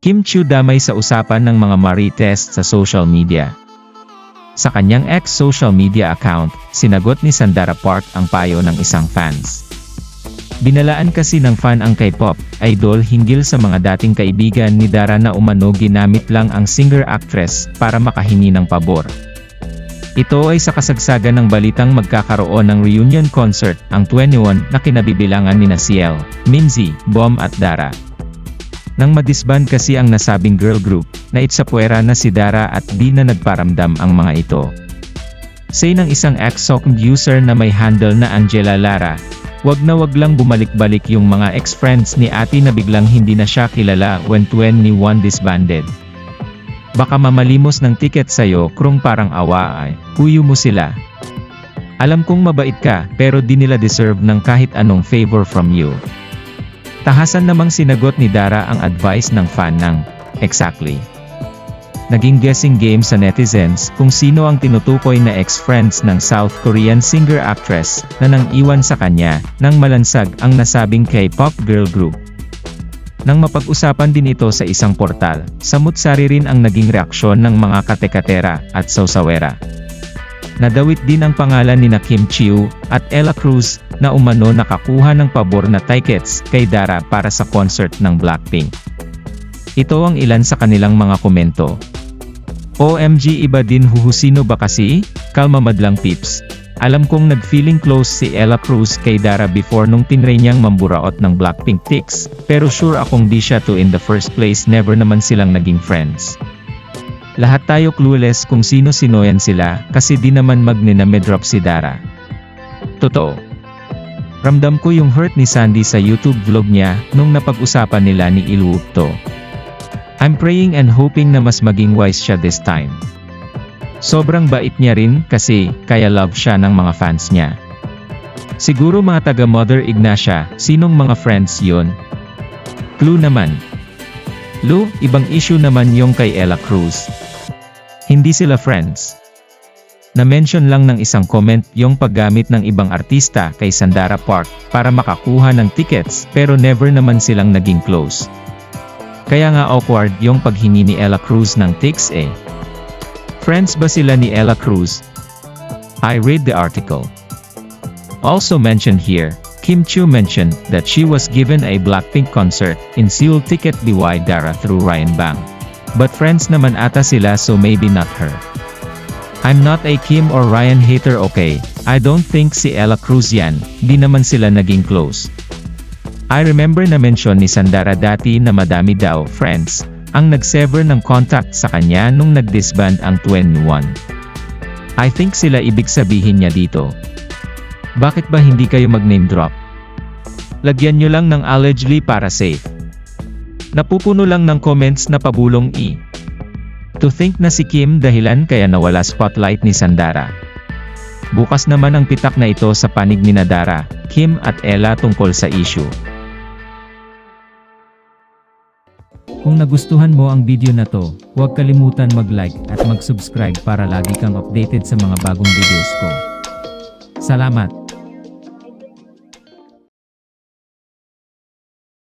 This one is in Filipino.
Kim Chiu damay sa usapan ng mga marites sa social media. Sa kanyang ex-social media account, sinagot ni Sandara Park ang payo ng isang fans. Binalaan kasi ng fan ang K-pop idol hinggil sa mga dating kaibigan ni Dara na umano ginamit lang ang singer-actress para makahingi ng pabor. Ito ay sa kasagsagan ng balitang magkakaroon ng reunion concert ang 21 na kinabibilangan ni Ciel, Minzy, Bom at Dara. Nang madisband kasi ang nasabing girl group, na itsapuera na si Dara at di na nagparamdam ang mga ito. Say ng isang ex-Sokm user na may handle na Angela Lara, wag na wag lang bumalik-balik yung mga ex-friends ni ate na biglang hindi na siya kilala when 21 disbanded. Baka mamalimos ng ticket sa'yo krung parang awa ay, huyo mo sila. Alam kong mabait ka, pero di nila deserve ng kahit anong favor from you. Tahasan namang sinagot ni Dara ang advice ng fan ng, exactly. Naging guessing game sa netizens kung sino ang tinutukoy na ex-friends ng South Korean singer-actress na nang iwan sa kanya nang malansag ang nasabing K-pop girl group. Nang mapag-usapan din ito sa isang portal, samut-sari rin ang naging reaksyon ng mga katekatera at sausawera. Nadawit din ang pangalan ni na Kim Chiu at Ella Cruz na umano nakakuha ng pabor na tickets kay Dara para sa concert ng Blackpink. Ito ang ilan sa kanilang mga komento. OMG iba din huhusino ba kasi? Kalma madlang pips. Alam kong nag-feeling close si Ella Cruz kay Dara before nung tinry niyang mamburaot ng Blackpink tics, pero sure akong di siya to in the first place never naman silang naging friends. Lahat tayo clueless kung sino-sino yan sila, kasi di naman magninamedrop si Dara. Totoo. Ramdam ko yung hurt ni Sandy sa YouTube vlog niya, nung napag-usapan nila ni Iluup to. I'm praying and hoping na mas maging wise siya this time. Sobrang bait niya rin kasi kaya love siya ng mga fans niya. Siguro mga taga Mother Ignacia, sinong mga friends yon? Clue naman. Lu, ibang issue naman yung kay Ella Cruz. Hindi sila friends. Na-mention lang ng isang comment yung paggamit ng ibang artista kay Sandara Park para makakuha ng tickets pero never naman silang naging close. Kaya nga awkward yung paghingi ni Ella Cruz ng tics eh. Friends ba sila ni Ella Cruz? I read the article. Also mentioned here, Kim Chiu mentioned that she was given a Blackpink concert in Seoul ticket by Dara through Ryan Bang. But friends naman ata sila so maybe not her. I'm not a Kim or Ryan hater okay, I don't think si Ella Cruz yan, di naman sila naging close. I remember na mention ni Sandara dati na madami daw, friends, ang nagsever ng contact sa kanya nung nag-disband ang 21. I think sila ibig sabihin niya dito. Bakit ba hindi kayo mag-name drop? Lagyan nyo lang ng allegedly para safe. Napupuno lang ng comments na pabulong i. To think na si Kim dahilan kaya nawala spotlight ni Sandara. Bukas naman ang pitak na ito sa panig ni Nadara, Kim at Ella tungkol sa issue. Kung nagustuhan mo ang video na to, huwag kalimutan mag-like at mag-subscribe para lagi kang updated sa mga bagong videos ko. Salamat!